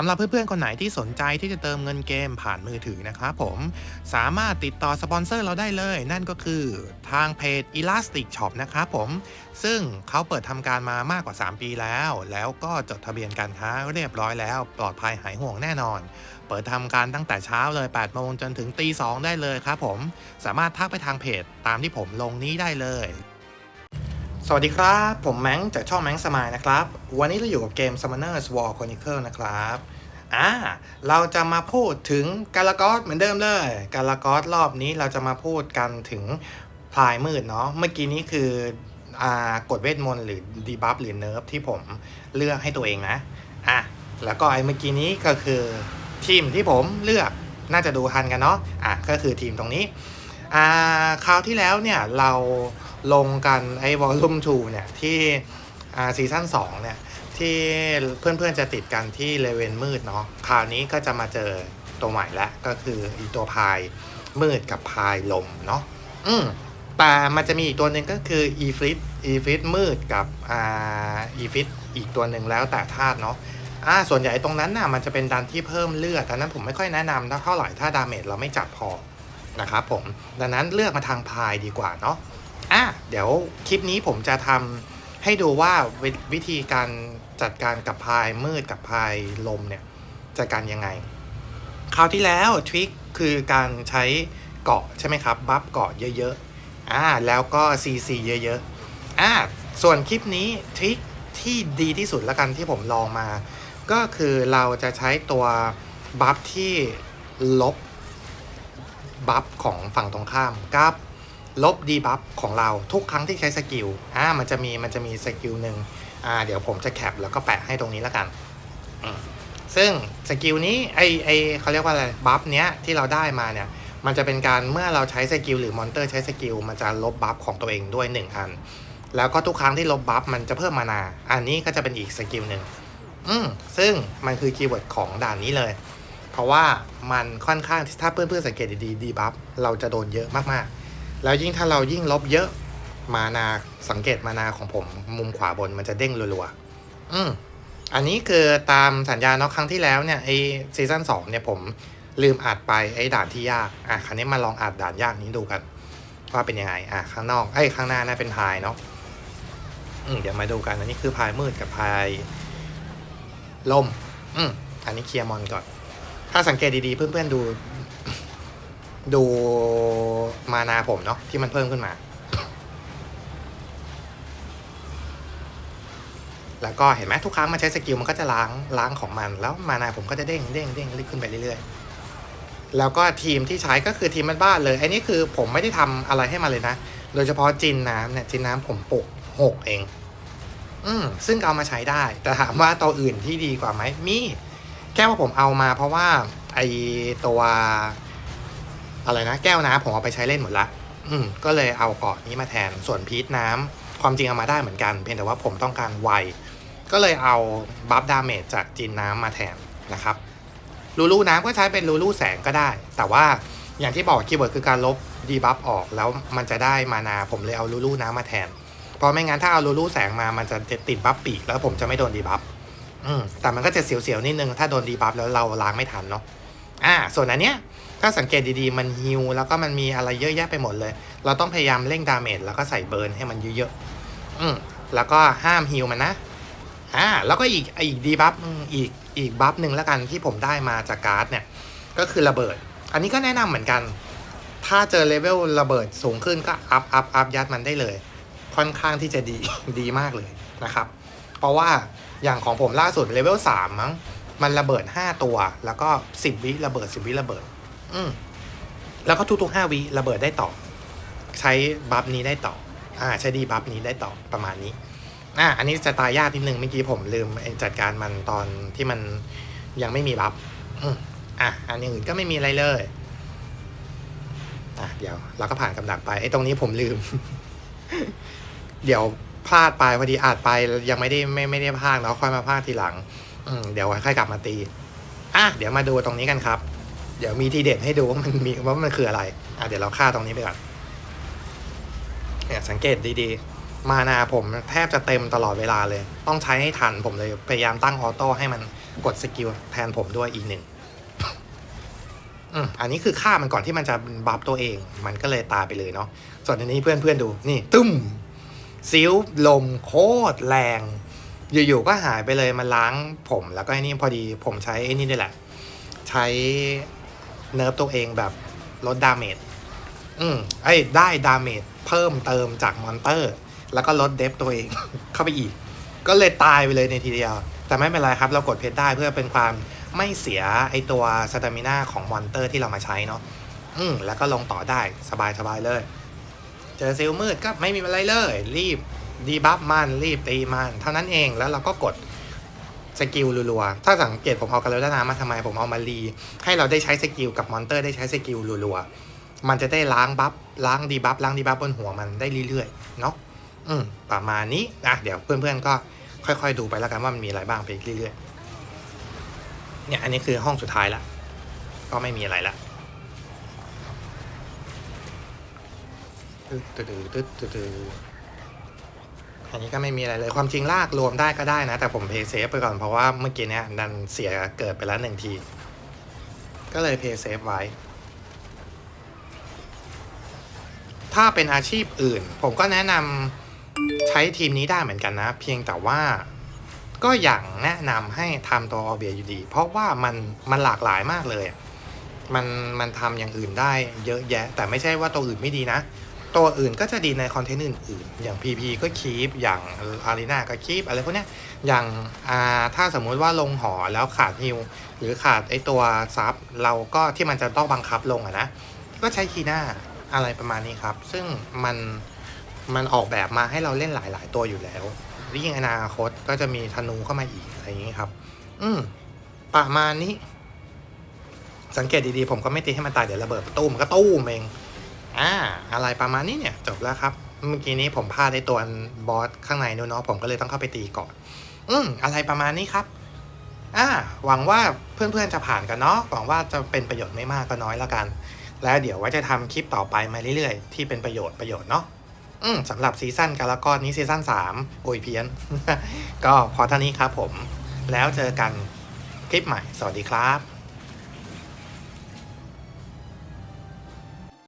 สำหรับเพื่อนๆ คนไหนที่สนใจที่จะเติมเงินเกมผ่านมือถือนะครับผม สามารถติดต่อสปอนเซอร์เราได้เลย นั่นก็คือทางเพจ Elastic Shop นะครับผม ซึ่งเขาเปิดทำการมามากกว่า 3 ปีแล้ว แล้วก็จดทะเบียนการค้าเรียบร้อยแล้ว ปลอดภัยหายห่วงแน่นอน เปิดทำการตั้งแต่เช้าเลย8โมงจนถึงตี2ได้เลยครับผมสามารถทักไปทางเพจตามที่ผมลงนี้ได้เลย สวัสดีครับ ผมแมงจากช่องแมงสมายนะครับ วันนี้เราอยู่กับเกม Summoners War Chronicle นะครับอ่าเราจะมาพูดถึงกาลากอสเหมือนเดิมเลย กาลากอสรอบนี้เราจะมาพูดกันถึงพลายมืดเนาะเมื่อกี้นี้คืออ่ากดเวทมนต์หรือดีบัฟหรือเนิร์ฟที่ผมเลือกให้ตัวเองนะอะแล้วก็ไอ้เมื่อกี้นี้ก็คือ ทีมที่ผมเลือกน่าจะดูทันกันเนาะอะก็คือทีมตรงนี้อ่าคราวที่แล้วเนี่ยเราลงกันไอ้วอลลุ่ม2เนี่ยที่อ่าซีซั่น2เนี่ยที่เพื่อนๆจะติดกันที่เลเวนมืดเนาะคราวนี้ก็จะมาเจอตัวใหม่แล้วก็คืออีตัวพายมืดกับพายลมเนาะอืมแต่มันจะมีอีกตัวหนึ่งก็คืออีฟิตอีฟิตมืดกับอ่าอีฟิตอีกตัวหนึ่งแล้วแต่ธาตุเนาะ อ่าส่วนใหญ่ตรงนั้นน่ะมันจะเป็นดันที่เพิ่มเลือดดังนั้นผมไม่ค่อยแนะนำเท่าไหร่ถ้าดาเมจเราไม่จัดพอนะครับผมดังนั้นเลือกมาทางพายดีกว่าเนาะอะเดี๋ยวคลิปนี้ผมจะทำให้ดูว่าวิวิธีการจัดการกับพายมืดกับพายลมเนี่ยจัดการยังไงคราวที่แล้วทริคคือการใช้เกาะใช่ไหมครับบัฟเกาะเยอะๆอ่าแล้วก็ CC เยอะๆอ่าส่วนคลิปนี้ทริคที่ดีที่สุดล้วกันที่ผมลองมา ก็คือเราจะใช้ตัวบัฟที่ลบบัฟของฝั่งตรงข้ามกับลบดีบัฟของเราทุกครั้งที่ใช้สกิลอ่ามันจะมีมันจะมีสกิลหนึ่งอ่าเดี๋ยวผมจะแคปแล้วก็แปะให้ตรงนี้แล้วกัน ซึ่งสกิลนี้ไอไอเขาเรียกว่าอะไรบัฟเนี้ยที่เราได้มาเนี่ยมันจะเป็นการเมื่อเราใช้สกิลหรือมอนเตอร์ใช้สกิลมันจะลบบัฟของตัวเองด้วย1อัน แล้วก็ทุกครั้งที่ลบบัฟมันจะเพิ่มมานา อันนี้ก็จะเป็นอีกสกิลหนึ่ง อืมซึ่งมันคือคีย์เวิร์ดของด่านนี้เลย เพราะว่ามันค่อนข้างถ้าเพื่อนๆสังเกตดีๆดีบัฟเราจะโดนเยอะมากๆ แล้วยิ่งถ้าเรายิ่งลบเยอะมานาสังเกตมานาของผมมุมขวาบนมันจะเด้งรัวๆอืมอันนี้คือตามสัญญาเนาะครั้งที่แล้วเนี่ยไอซีซั่นสองเนี่ยผมลืมอัดไปไอ้ด่านที่ยากอะครั้งนี้มาลองอัดด่านยากนี้ดูกัน ว่าเป็นยังไงอะข้างนอกไอ้ข้างหน้าน่าเป็นพายเนาะอืมเดี๋ยวมาดูกันอันนี้คือพายมืดกับพาย ลม อืมอันนี้เคลียร์มอนก่อน ถ้าสังเกตดีๆ เพื่อนๆดู ดูมานาผมเนาะที่มันเพิ่มขึ้นมา แล้วก็เห็นไหมทุกครั้งมันใช้สกิลมันก็จะล้างล้างของมัน แล้วมานาผมก็จะเด้งเด้งเด้งขึ้นไปเรื่อยๆ แล้วก็ทีมที่ใช้ก็คือทีมบ้านๆเลยไอ้นี่คือผมไม่ได้ทำอะไรให้มันเลยนะ โดยเฉพาะจินน้ำเนี่ยจินน้ำผมปลุกหกเอง อืมซึ่งเอามาใช้ได้ แต่ถามว่าตัวอื่นที่ดีกว่าไหมมีแค่ว่าผมเอามาเพราะว่าไอตัวอะไรนะแก้วน้ำผมเอาไปใช้เล่นหมดละอืมก็เลยเอาเกาะนี้มาแทนส่วนพีทน้ำความจริงเอามาได้เหมือนกัน เพียงแต่ว่าผมต้องการไวก็เลยเอาบัฟดาเมจจากจีนน้ำมาแทนนะครับลูลูน้ำก็ใช้เป็นลูลูแสงก็ได้ แต่ว่าอย่างที่บอกคีย์เวิร์ดคือการลบดีบัฟออกแล้วมันจะได้มานาผมเลยเอาลูลูน้ำมาแทน เพราะไม่งั้นถ้าเอาลูลูแสงมามันจะติดบัฟปีกแล้วผมจะไม่โดนดีบัฟอืมแต่มันก็จะเสียวๆนิดนึงถ้าโดนดีบัฟแล้วเราล้างไม่ทันเนาะอ่า ส่วนอันเนี้ยถ้าสังเกตดีๆ มันฮิวแล้วก็มันมีอะไรเยอะแยะไปหมดเลย เราต้องพยายามเร่งดาเมจแล้วก็ใส่เบิร์นให้มันเยอะๆอืมแล้วก็ห้ามฮิวมันนะอ่าแล้วก็อีกอีกดีบัฟอีกอีกบัฟหนึ่งแล้วกันที่ผมได้มาจากการ์ดเนี่ย ก็คือระเบิด อันนี้ก็แนะนำเหมือนกัน ถ้าเจอเลเวลระเบิดสูงขึ้นก็อัพอัพอัพยัดมันได้เลย ค่อนข้างที่จะดีดีมากเลยนะครับ เพราะว่าอย่างของผมล่าสุดเลเวลสามมั้งมันระเบิดห้าตัว แล้วก็สิบวิระเบิดสิบวิระเบิด อืมแล้วก็ทุกๆห้าวิระเบิดได้ต่อ ใช้บัฟนี้ได้ต่อ อ่า ใช้ดีบัฟนี้ได้ต่อประมาณนี้อ่าอันนี้จะตายยากนิดนึงเมื่อกี้ผมลืมจัดการมันตอนที่มันยังไม่มีบัฟอืมอะอันอื่นก็ไม่มีอะไรเลยอะเดี๋ยวเราก็ผ่านกำดักไปไอ้ตรงนี้ผมลืม เดี๋ยวพลาดไปพอดีอาจไปยังไม่ได้ไม่ไม่ได้พลาดเนาะค่อยมาพลาดทีหลัง อืมเดี๋ยวค่อยกลับมาตีอะเดี๋ยวมาดูตรงนี้กันครับ เดี๋ยวมีทีเด็ดให้ดูว่ามันมีว่ามันคืออะไรอะเดี๋ยวเราฆ่าตรงนี้ไปก่อนเนี่ยสังเกตดีๆ มานาผมแทบจะเต็มตลอดเวลาเลย ต้องใช้ให้ทันผมเลยพยายามตั้งออโต้ให้มันกดสกิลแทนผมด้วยอีกหนึ่งอืมอันนี้คือฆ่ามันก่อนที่มันจะบัฟตัวเอง มันก็เลยตายไปเลยเนาะส่วนอันนี้เพื่อนๆดูนี่ตุ้ม ซิลลมโคตรแรง อยู่ๆก็หายไปเลยมันล้างผมแล้วก็ไอ้นี่พอดีผมใช้ไอ้นี่ด้วยแหละ ใช้เนิร์ฟตัวเองแบบลดดาเมจอืมไอ้ได้ดาเมจเพิ่มเติมจากมอนเตอร์ แล้วก็ลดเดฟตัวเอง เข้าไปอีก ก็เลยตายไปเลยในทีเดียว แต่ไม่เป็นไรครับ เรากดเพชรได้เพื่อเป็นความไม่เสียไอตัวสตามิน่าของมอนเตอร์ที่เรามาใช้เนาะอืมแล้วก็ลงต่อได้สบายๆเลย เจอซิลมืดก็ไม่มีอะไรเลย รีบดีบัฟมันรีบตีมันเท่านั้นเองแล้วเราก็กดสกิลรัวๆ ถ้าสังเกตผมเอากันแล้วนามาทำไมผมเอามารีให้เราได้ใช้สกิลกับมอนเตอร์ได้ใช้สกิลรัวๆ มันจะได้ล้างบัฟล้างดีบัฟล้างดีบัฟบนหัวมันได้เรื่อยๆ เนาะอืมประมาณนี้อะเดี๋ยวเพื่อนๆก็ค่อยๆดูไปแล้วกันว่ามันมีอะไรบ้างไปเรื่อยๆ เนี่ยอันนี้คือห้องสุดท้ายละ ก็ไม่มีอะไรละ ตึ๊ดตึ๊ดตึ๊ดตึ๊ดอันนี้ก็ไม่มีอะไรเลยความจริงลากรวมได้ก็ได้นะ แต่ผมเพย์เซฟไปก่อนเพราะว่าเมื่อกี้เนี้ยดันเสียเกิดไปแล้วหนึ่งที ก็เลยเพย์เซฟไว้ ถ้าเป็นอาชีพอื่น ผมก็แนะนำใช้ทีมนี้ได้เหมือนกันนะ เพียงแต่ว่าก็อย่างแนะนำให้ทำตัวออเบียอยู่ดี เพราะว่ามันมันหลากหลายมากเลย มันมันทำอย่างอื่นได้เยอะแยะ แต่ไม่ใช่ว่าตัวอื่นไม่ดีนะ ตัวอื่นก็จะดีในคอนเทนต์อื่นๆ อย่าง PP ก็คีปอย่างอารีนาก็คีปอะไรพวกเนี้ยอย่างอ่าถ้าสมมุติว่าลงหอแล้วขาดฮิวหรือขาดไอตัวซับเราก็ที่มันจะต้องบังคับลงอะนะ ก็ใช้คีน่าอะไรประมาณนี้ครับ ซึ่งมันมันออกแบบมาให้เราเล่นหลาย ๆ ตัวอยู่แล้วยิ่งอนาคตก็จะมีธนูเข้ามาอีกอะไรอย่างนี้ครับ อืมประมาณนี้ สังเกตดีๆ ผมก็ไม่ตีให้มันตายเดี๋ยวระเบิดประตูมันก็ตู้มเอง อ่าอะไรประมาณนี้เนี่ยจบแล้วครับ เมื่อกี้นี้ผมพลาดในตัวบอสข้างในนู้นเนาะผมก็เลยต้องเข้าไปตีก่อน อืมอะไรประมาณนี้ครับอ่าหวังว่าเพื่อนๆจะผ่านกันเนาะหวังว่าจะเป็นประโยชน์ไม่มากก็น้อยแล้วกัน แล้วเดี๋ยวว่าจะทำคลิปต่อไปมาเรื่อยๆ ที่เป็นประโยชน์ประโยชน์เนาะอืมสำหรับซีซั่นกาลากอนนี้ซีซั่นสามโอยเพี้ยน ก็พอเท่านี้ครับผม แล้วเจอกันคลิปใหม่ สวัสดีครับ